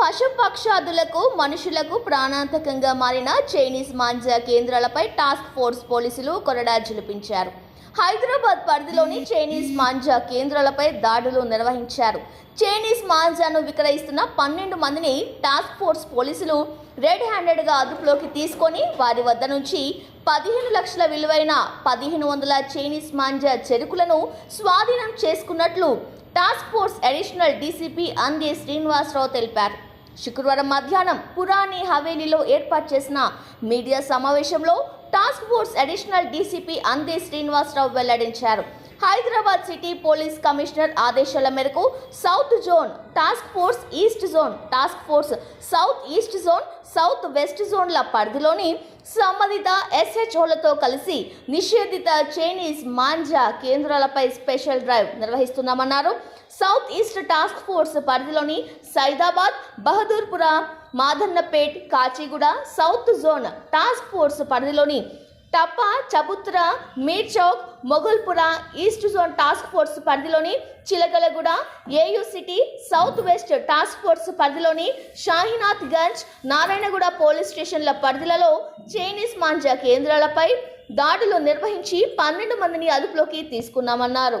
పశుపక్షాదులకు మనుషులకు ప్రాణాంతకంగా మారిన చైనీస్ మాంజా కేంద్రాలపై టాస్క్ ఫోర్స్ పోలీసులు కొరడా జలిపించారు హైదరాబాద్ పరిధిలోని చైనీస్ మాంజా కేంద్రాలపై దాడులు నిర్వహించారు. చైనీస్ మాంజాను విక్రయిస్తున్న పన్నెండు మందిని టాస్క్ ఫోర్స్ పోలీసులు రెడ్ హ్యాండెడ్గా అదుపులోకి తీసుకొని వారి వద్ద నుంచి పదిహేను లక్షల విలువైన పదిహేను వందల చైనీస్ మాంజా చెరుకులను స్వాధీనం చేసుకున్నట్లు టాస్క్ ఫోర్స్ అడిషనల్ డీసీపీ అందే శ్రీనివాసరావు తెలిపారు. శుక్రవారం మధ్యాహ్నం పురాణి హవేలీలో ఏర్పాటు చేసిన మీడియా సమావేశంలో టాస్క్ ఫోర్స్ అడిషనల్ డీసీపీ అందే శ్రీనివాసరావు వెల్లడించారు. హైదరాబాద్ సిటీ పోలీస్ కమిషనర్ ఆదేశాల మేరకు south zone task force east zone task force south east zone south west జోన్ల పరిధిలోని సంబంధిత ఎస్హెచ్ఓలతో కలిసి నిషేధిత చైనీస్ మాంజా కేంద్రాలపై స్పెషల్ డ్రైవ్ నిర్వహిస్తున్నామన్నారు. సౌత్ ఈస్ట్ టాస్క్ ఫోర్స్ పరిధిలోని Saidabad Bahadurpura Madhannapet Kachiguda south zone task force పరిధిలోని Tappa Chabutra Mirchowk Mughalpura east zone task force పరిధిలోని Chilkalguda AU city south west task force పరిధిలోని షాహినాథ్ గంజ్ నారాయణగూడ పోలీస్ స్టేషన్ల పరిధిలలో చైనీస్ మాంజా కేంద్రాలపై దాడులు నిర్వహించి పన్నెండు మందిని అదుపులోకి తీసుకున్నామన్నారు.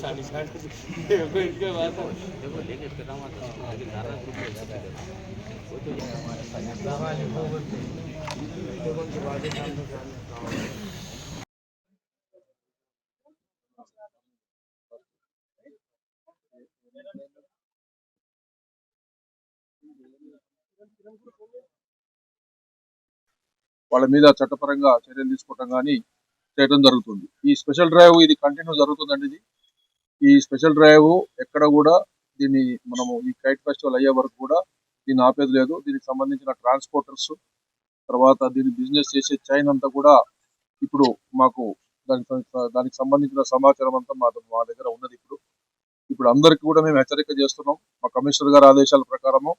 चालीस साठ इनके बाद देखो लेके फिर हम आते हैं लेकिन नारा ग्रुप में जाते हैं वो तो हमारे साथ వాళ్ళ మీద చట్టపరంగా చర్యలు తీసుకోవటం కానీ చేయడం జరుగుతుంది. ఈ స్పెషల్ డ్రైవ్ ఇది కంటిన్యూ జరుగుతుందండి ఇది. ఈ స్పెషల్ డ్రైవ్ ఎక్కడ కూడా దీన్ని మనము ఈ కైట్ ఫెస్టివల్ అయ్యే వరకు కూడా దీన్ని ఆపేది లేదు. దీనికి సంబంధించిన ట్రాన్స్పోర్టర్స్ తర్వాత దీన్ని బిజినెస్ చేసే చైన్ అంతా కూడా ఇప్పుడు మాకు దానికి దానికి సంబంధించిన సమాచారం అంతా మా మా దగ్గర ఉన్నది ఇప్పుడు. ఇప్పుడు అందరికి కూడా మేము హెచ్చరిక చేస్తున్నాం. మా కమిషనర్ గారి ఆదేశాల ప్రకారము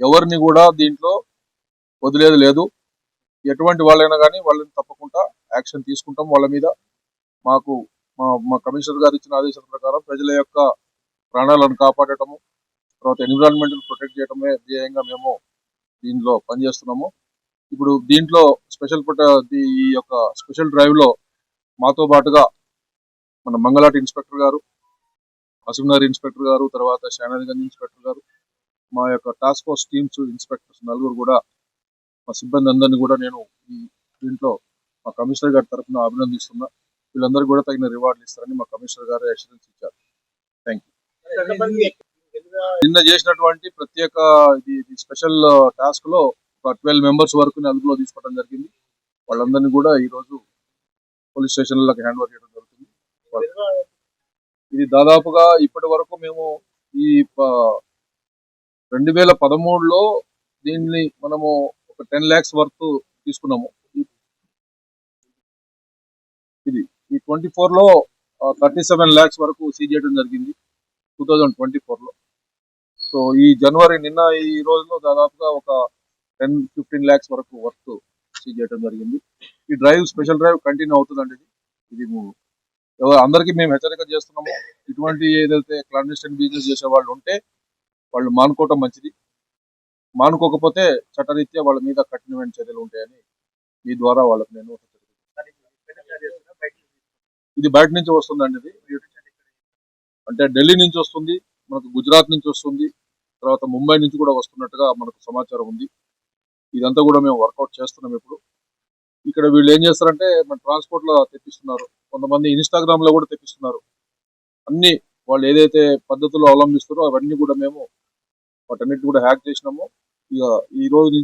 ఎవరిని కూడా దీంట్లో వదిలేదు లేదు. ఎటువంటి వాళ్ళైనా కానీ వాళ్ళని తప్పకుండా యాక్షన్ తీసుకుంటాం వాళ్ళ మీద. మాకు మా మా కమిషనర్ గారు ఇచ్చిన ఆదేశాల ప్రకారం ప్రజల యొక్క ప్రాణాలను కాపాడటము తర్వాత ఎన్విరాన్మెంట్ ప్రొటెక్ట్ చేయడమే ధ్యేయంగా మేము దీనిలో పనిచేస్తున్నాము. ఇప్పుడు దీంట్లో స్పెషల్ ఈ యొక్క స్పెషల్ డ్రైవ్లో మాతో పాటుగా మన మంగళాటి ఇన్స్పెక్టర్ గారు అసంనగర్ ఇన్స్పెక్టర్ గారు తర్వాత శానాదిగంజ్ ఇన్స్పెక్టర్ గారు మా యొక్క టాస్క్ ఫోర్స్ టీమ్స్ ఇన్స్పెక్టర్స్ నలుగురు కూడా మా సిబ్బంది అందరినీ కూడా నేను ఈ దీంట్లో మా కమిషనర్ గారి తరఫున అభినందిస్తున్నా. వీళ్ళందరూ కూడా తగిన రివార్డులు ఇస్తారని మా కమిషనర్ గారు అష్యూరెన్స్ ఇచ్చారు. థ్యాంక్ యూ నిన్న చేసినటువంటి ప్రత్యేక ఇది ఇది స్పెషల్ టాస్క్లో ఒక ట్వెల్వ్ మెంబర్స్ వరకు అదుపులో తీసుకోవడం జరిగింది. వాళ్ళందరినీ కూడా ఈ రోజు పోలీస్ స్టేషన్లకు హ్యాండ్ ఓవర్ చేయడం జరుగుతుంది. ఇది దాదాపుగా ఇప్పటి వరకు మేము ఈ రెండు వేల పదమూడులో దీన్ని మనము ఒక టెన్ ల్యాక్స్ వర్త్ తీసుకున్నాము. ఇది ఈ ట్వంటీ ఫోర్లో థర్టీ సెవెన్ ల్యాక్స్ వరకు సీజ్ చేయడం జరిగింది టూ థౌజండ్ ట్వంటీ ఫోర్లో సో ఈ జనవరి నిన్న ఈ రోజులో దాదాపుగా ఒక టెన్ ఫిఫ్టీన్ ల్యాక్స్ వరకు వర్త్ సీజ్ చేయడం జరిగింది. ఈ డ్రైవ్ స్పెషల్ డ్రైవ్ కంటిన్యూ అవుతుందండి ఇది. అందరికీ మేము హెచ్చరిక చేస్తున్నాము. ఇటువంటి ఏదైతే క్లాండిస్టైన్ బిజినెస్ చేసే వాళ్ళు ఉంటే వాళ్ళు మానుకోవటం మంచిది. మానుకోకపోతే చట్టరీత్యా వాళ్ళ మీద కఠినమైన చర్యలు ఉంటాయని మీ ద్వారా వాళ్ళకి నేను ఇది బయట నుంచి వస్తుందండి ఇది. అంటే ఢిల్లీ నుంచి వస్తుంది మనకు గుజరాత్ నుంచి వస్తుంది తర్వాత ముంబై నుంచి కూడా వస్తున్నట్టుగా మనకు సమాచారం ఉంది. ఇదంతా కూడా మేము వర్కౌట్ చేస్తున్నాం ఇప్పుడు. ఇక్కడ వీళ్ళు ఏం చేస్తారంటే మన ట్రాన్స్పోర్ట్లో తెప్పిస్తున్నారు. కొంతమంది ఇన్స్టాగ్రామ్లో కూడా తెప్పిస్తున్నారు. అన్ని వాళ్ళు ఏదైతే పద్ధతులు అవలంబిస్తారో అవన్నీ కూడా మేము వాటన్నిటి కూడా హ్యాక్ చేసినాము. ఈ రోజు